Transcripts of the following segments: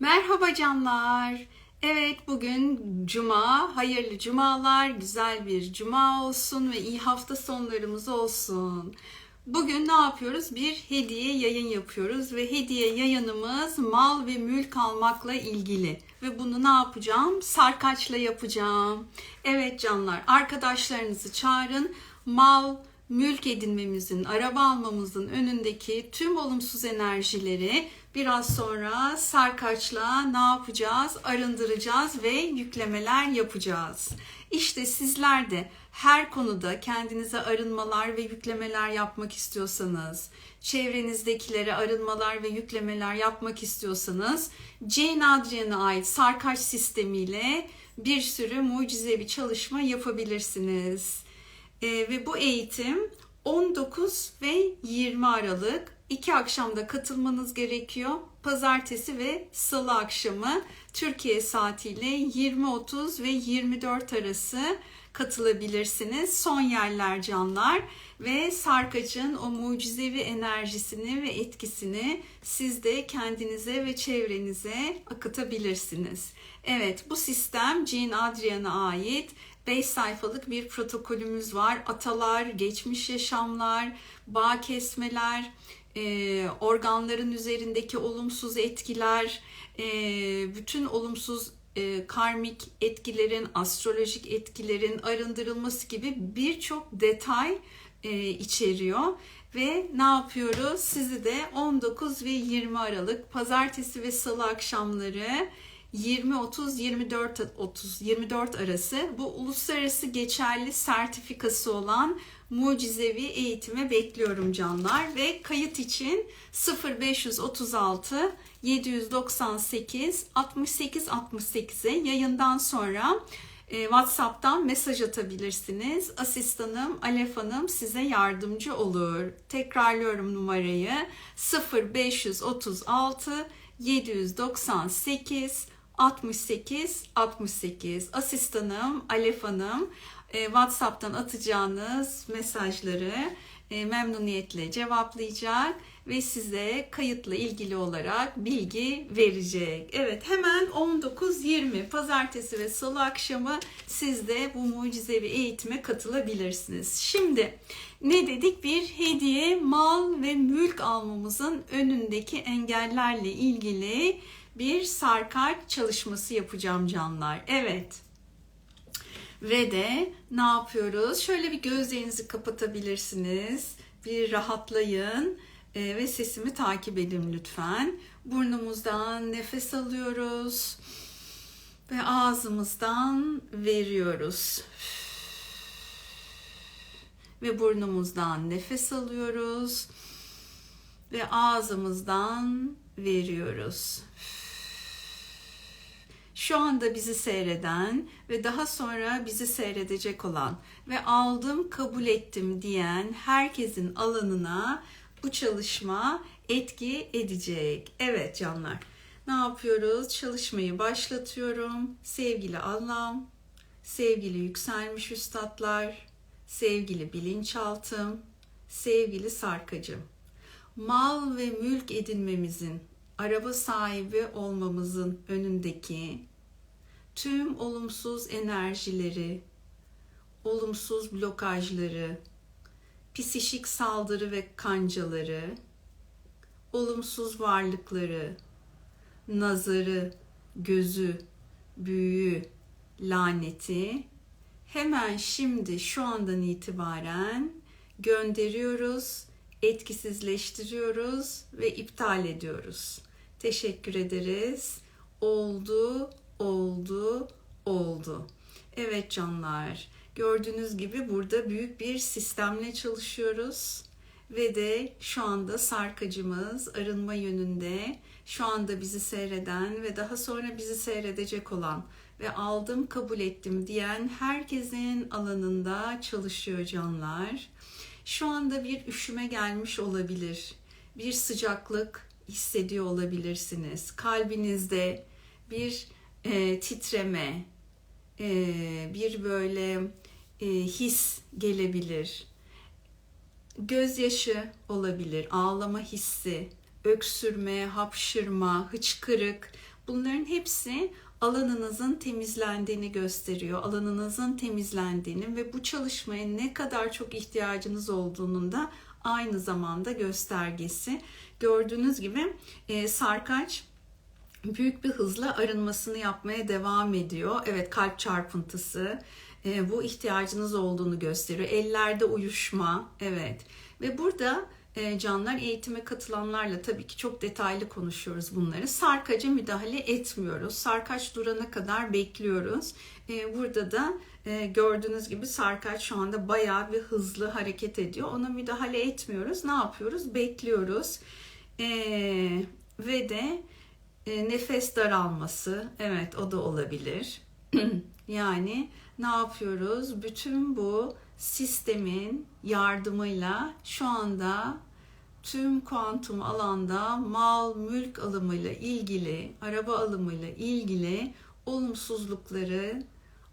Merhaba canlar. Evet bugün cuma, hayırlı cumalar, güzel bir cuma olsun ve iyi hafta sonlarımız olsun. Bugün ne yapıyoruz? Bir hediye yayın yapıyoruz ve hediye yayınımız mal ve mülk almakla ilgili. Ve bunu ne yapacağım? Sarkaçla yapacağım. Evet canlar, arkadaşlarınızı çağırın. Mal, mülk edinmemizin, araba almamızın önündeki tüm olumsuz enerjileri biraz sonra sarkaçla ne yapacağız? Arındıracağız ve yüklemeler yapacağız. İşte sizler de her konuda kendinize arınmalar ve yüklemeler yapmak istiyorsanız, çevrenizdekilere arınmalar ve yüklemeler yapmak istiyorsanız Jane Adrian'a ait sarkaç sistemiyle bir sürü mucizevi çalışma yapabilirsiniz. Ee, ve bu eğitim 19 ve 20 Aralık iki akşamda katılmanız gerekiyor. Pazartesi ve salı akşamı Türkiye saatiyle 20.30 ve 24 arası katılabilirsiniz. Son yerler canlar ve sarkacın o mucizevi enerjisini ve etkisini siz de kendinize ve çevrenize akıtabilirsiniz. Evet bu sistem Jean Adrian'a ait 5 sayfalık bir protokolümüz var. Atalar, geçmiş yaşamlar, bağ kesmeler, e, organların üzerindeki olumsuz etkiler, e, bütün olumsuz e, karmik etkilerin, astrolojik etkilerin arındırılması gibi birçok detay içeriyor. Ve ne yapıyoruz? Sizi de 19 ve 20 Aralık pazartesi ve salı akşamları 20-30, 24-30, 24 arası bu uluslararası geçerli sertifikası olan mucizevi eğitime bekliyorum canlar ve kayıt için 0536 798 68 68'e yayından sonra e, WhatsApp'tan mesaj atabilirsiniz. Asistanım Alef Hanım size yardımcı olur. Tekrarlıyorum numarayı 0536 798 68 68 asistanım Alef Hanım e, WhatsApp'tan atacağınız mesajları memnuniyetle cevaplayacak ve size kayıtla ilgili olarak bilgi verecek. Evet hemen 19-20 pazartesi ve salı akşamı siz de bu mucizevi eğitime katılabilirsiniz. Şimdi ne dedik? Bir hediye, mal ve mülk almamızın önündeki engellerle ilgili bir sarkaç çalışması yapacağım canlar. Evet. Ve de ne yapıyoruz? Şöyle bir gözlerinizi kapatabilirsiniz. Bir rahatlayın e, ve sesimi takip edin lütfen. Burnumuzdan nefes alıyoruz ve ağzımızdan veriyoruz. Ve burnumuzdan nefes alıyoruz ve ağzımızdan veriyoruz. Şu anda bizi seyreden ve daha sonra bizi seyredecek olan ve aldım, kabul ettim diyen herkesin alanına bu çalışma etki edecek. Evet canlar. Ne yapıyoruz? Çalışmayı başlatıyorum. Sevgili Allah'ım, sevgili yükselmiş üstadlar, sevgili bilinçaltım, sevgili sarkacım. Mal ve mülk edinmemizin, araba sahibi olmamızın önündeki tüm olumsuz enerjileri, olumsuz blokajları, psişik saldırı ve kancaları, olumsuz varlıkları, nazarı, gözü, büyüyü, laneti hemen şimdi şu andan itibaren gönderiyoruz, etkisizleştiriyoruz ve iptal ediyoruz. Teşekkür ederiz. Oldu, oldu, oldu. Evet canlar. Gördüğünüz gibi burada büyük bir sistemle çalışıyoruz ve de şu anda sarkacımız arınma yönünde şu anda bizi seyreden ve daha sonra bizi seyredecek olan ve aldım kabul ettim diyen herkesin alanında çalışıyor canlar. Şu anda bir üşüme gelmiş olabilir. Bir sıcaklık hissediyor olabilirsiniz. Kalbinizde bir e, titreme, e, bir böyle e, his gelebilir. Gözyaşı olabilir, ağlama hissi, öksürme, hapşırma, hıçkırık Bunların hepsi alanınızın temizlendiğini gösteriyor. Alanınızın temizlendiğini ve bu çalışmaya ne kadar çok ihtiyacınız olduğunun da aynı zamanda göstergesi. Gördüğünüz gibi e, sarkaç büyük bir hızla arınmasını yapmaya devam ediyor. Evet kalp çarpıntısı e, bu ihtiyacınız olduğunu gösteriyor. Ellerde uyuşma evet ve burada e, canlar eğitime katılanlarla tabii ki çok detaylı konuşuyoruz bunları. Sarkaca müdahale etmiyoruz. Sarkaç durana kadar bekliyoruz. E, burada da e, gördüğünüz gibi sarkaç şu anda bayağı bir hızlı hareket ediyor. Ona müdahale etmiyoruz. Ne yapıyoruz? Bekliyoruz. Ve de nefes daralması. Evet o da olabilir. yani ne yapıyoruz? Bütün bu sistemin yardımıyla şu anda tüm kuantum alanda mal mülk alımıyla ilgili, araba alımıyla ilgili olumsuzlukları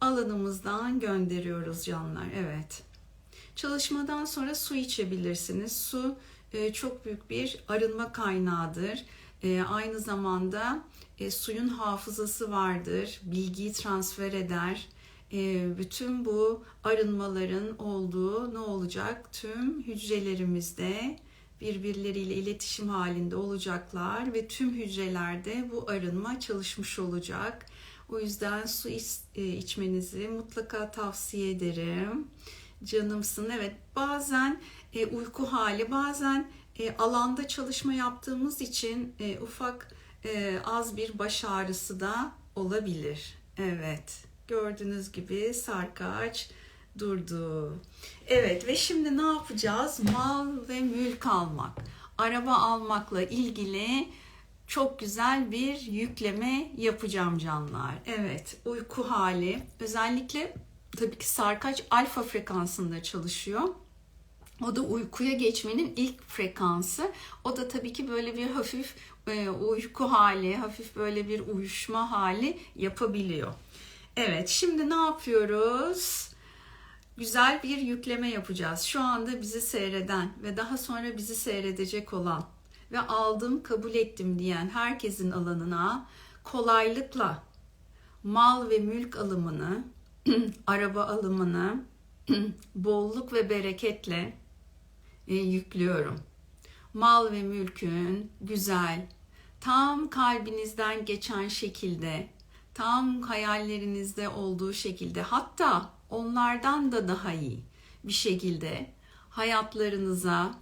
alanımızdan gönderiyoruz canlar. Evet. Çalışmadan sonra su içebilirsiniz. Su e, çok büyük bir arınma kaynağıdır. E, aynı zamanda e, suyun hafızası vardır. Bilgiyi transfer eder ee, bütün bu arınmaların olduğu ne olacak? Tüm hücrelerimizde birbirleriyle iletişim halinde olacaklar ve tüm hücrelerde bu arınma çalışmış olacak. O yüzden su e, içmenizi mutlaka tavsiye ederim. Canımsın. Evet bazen e, uyku hali bazen e, alanda çalışma yaptığımız için e, ufak e, az bir baş ağrısı da olabilir. Evet. Gördüğünüz gibi sarkaç durdu. Evet ve şimdi ne yapacağız? Mal ve mülk almak. Araba almakla ilgili çok güzel bir yükleme yapacağım canlar. Evet uyku hali özellikle tabii ki sarkaç alfa frekansında çalışıyor. O da uykuya geçmenin ilk frekansı. O da tabii ki böyle bir hafif e, uyku hali, hafif böyle bir uyuşma hali yapabiliyor. Evet, şimdi ne yapıyoruz? Güzel bir yükleme yapacağız. Şu anda bizi seyreden ve daha sonra bizi seyredecek olan ve aldım, kabul ettim diyen herkesin alanına kolaylıkla mal ve mülk alımını, araba alımını bolluk ve bereketle e, yüklüyorum. Mal ve mülkün güzel, tam kalbinizden geçen şekilde tam hayallerinizde olduğu şekilde hatta onlardan da daha iyi bir şekilde hayatlarınıza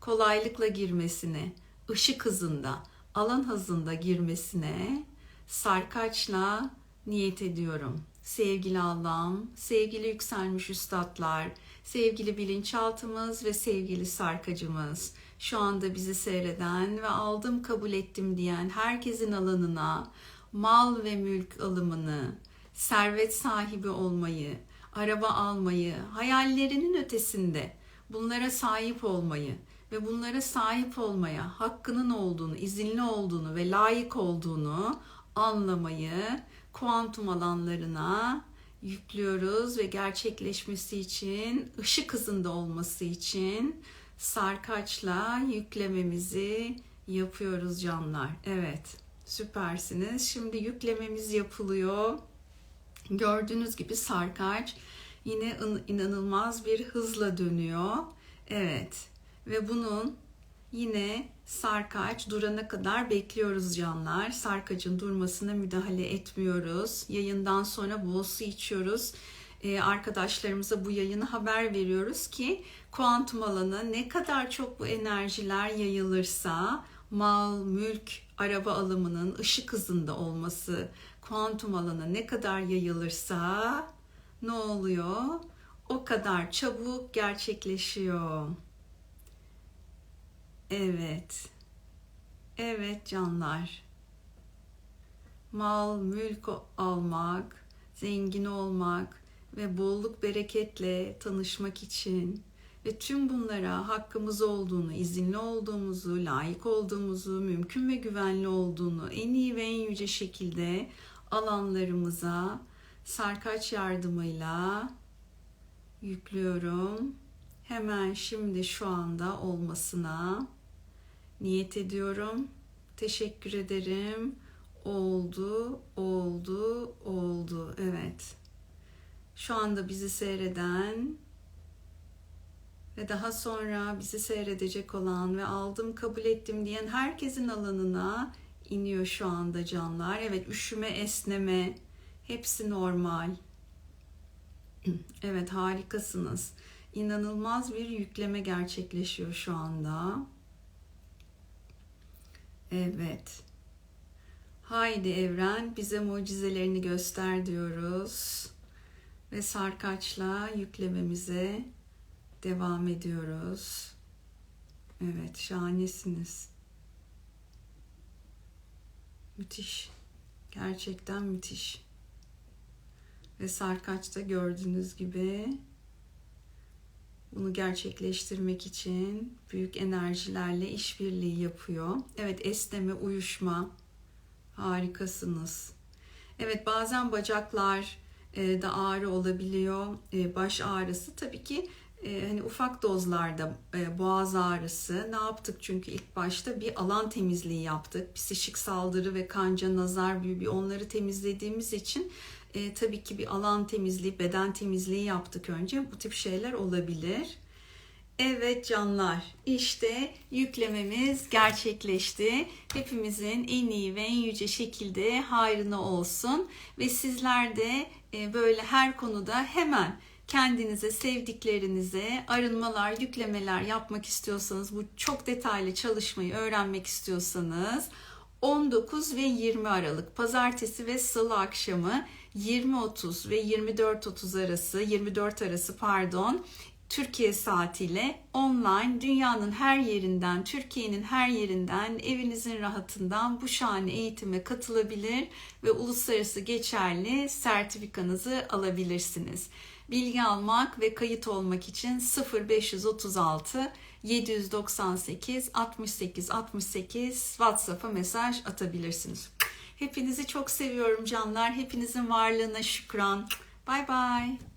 kolaylıkla girmesine, ışık hızında, alan hızında girmesine sarkaçla niyet ediyorum. Sevgili Allah'ım, sevgili yükselmiş üstadlar, sevgili bilinçaltımız ve sevgili sarkacımız, şu anda bizi seyreden ve aldım kabul ettim diyen herkesin alanına mal ve mülk alımını, servet sahibi olmayı, araba almayı, hayallerinin ötesinde bunlara sahip olmayı ve bunlara sahip olmaya hakkının olduğunu, izinli olduğunu ve layık olduğunu anlamayı kuantum alanlarına yüklüyoruz ve gerçekleşmesi için, ışık hızında olması için sarkaçla yüklememizi yapıyoruz canlar. Evet. Süpersiniz. Şimdi yüklememiz yapılıyor. Gördüğünüz gibi sarkaç yine inanılmaz bir hızla dönüyor. Evet. Ve bunun yine sarkaç durana kadar bekliyoruz canlar. Sarkacın durmasına müdahale etmiyoruz. Yayından sonra bol su içiyoruz. Ee, arkadaşlarımıza bu yayını haber veriyoruz ki kuantum alanı ne kadar çok bu enerjiler yayılırsa mal, mülk, araba alımının ışık hızında olması kuantum alana ne kadar yayılırsa ne oluyor? O kadar çabuk gerçekleşiyor. Evet. Evet canlar. Mal, mülk almak, zengin olmak ve bolluk bereketle tanışmak için ve tüm bunlara hakkımız olduğunu, izinli olduğumuzu, layık olduğumuzu, mümkün ve güvenli olduğunu en iyi ve en yüce şekilde alanlarımıza sarkaç yardımıyla yüklüyorum. Hemen şimdi şu anda olmasına niyet ediyorum Teşekkür ederim. Oldu, oldu, oldu. Evet. Şu anda bizi seyreden ve daha sonra bizi seyredecek olan ve aldım kabul ettim diyen herkesin alanına iniyor şu anda canlar. Evet üşüme, esneme hepsi normal. Evet harikasınız. İnanılmaz bir yükleme gerçekleşiyor şu anda. Evet. Haydi evren bize mucizelerini göster diyoruz. Ve sarkaçla yüklememize devam ediyoruz. Evet şahanesiniz. Müthiş. Gerçekten müthiş. Ve sarkaçta gördüğünüz gibi bunu gerçekleştirmek için büyük enerjilerle işbirliği yapıyor. Evet esneme, uyuşma harikasınız. Evet bazen bacaklar e, da ağrı olabiliyor. E, baş ağrısı tabii ki e, hani ufak dozlarda boğaz ağrısı. Ne yaptık çünkü ilk başta bir alan temizliği yaptık. Psişik saldırı ve kanca, nazar, büyü onları temizlediğimiz için e, tabii ki bir alan temizliği, beden temizliği yaptık önce. Bu tip şeyler olabilir. Evet canlar, işte yüklememiz gerçekleşti. Hepimizin en iyi ve en yüce şekilde hayrına olsun ve sizler de e, böyle her konuda hemen kendinize, sevdiklerinize arınmalar, yüklemeler yapmak istiyorsanız, bu çok detaylı çalışmayı öğrenmek istiyorsanız 19 ve 20 Aralık pazartesi ve salı akşamı 20.30 ve 24.30 arası 24 arası pardon Türkiye saatiyle online dünyanın her yerinden, Türkiye'nin her yerinden, evinizin rahatından bu şahane eğitime katılabilir ve uluslararası geçerli sertifikanızı alabilirsiniz. Bilgi almak ve kayıt olmak için 0536 798 68 68 WhatsApp'a mesaj atabilirsiniz. Hepinizi çok seviyorum canlar. Hepinizin varlığına şükran. Bye bye.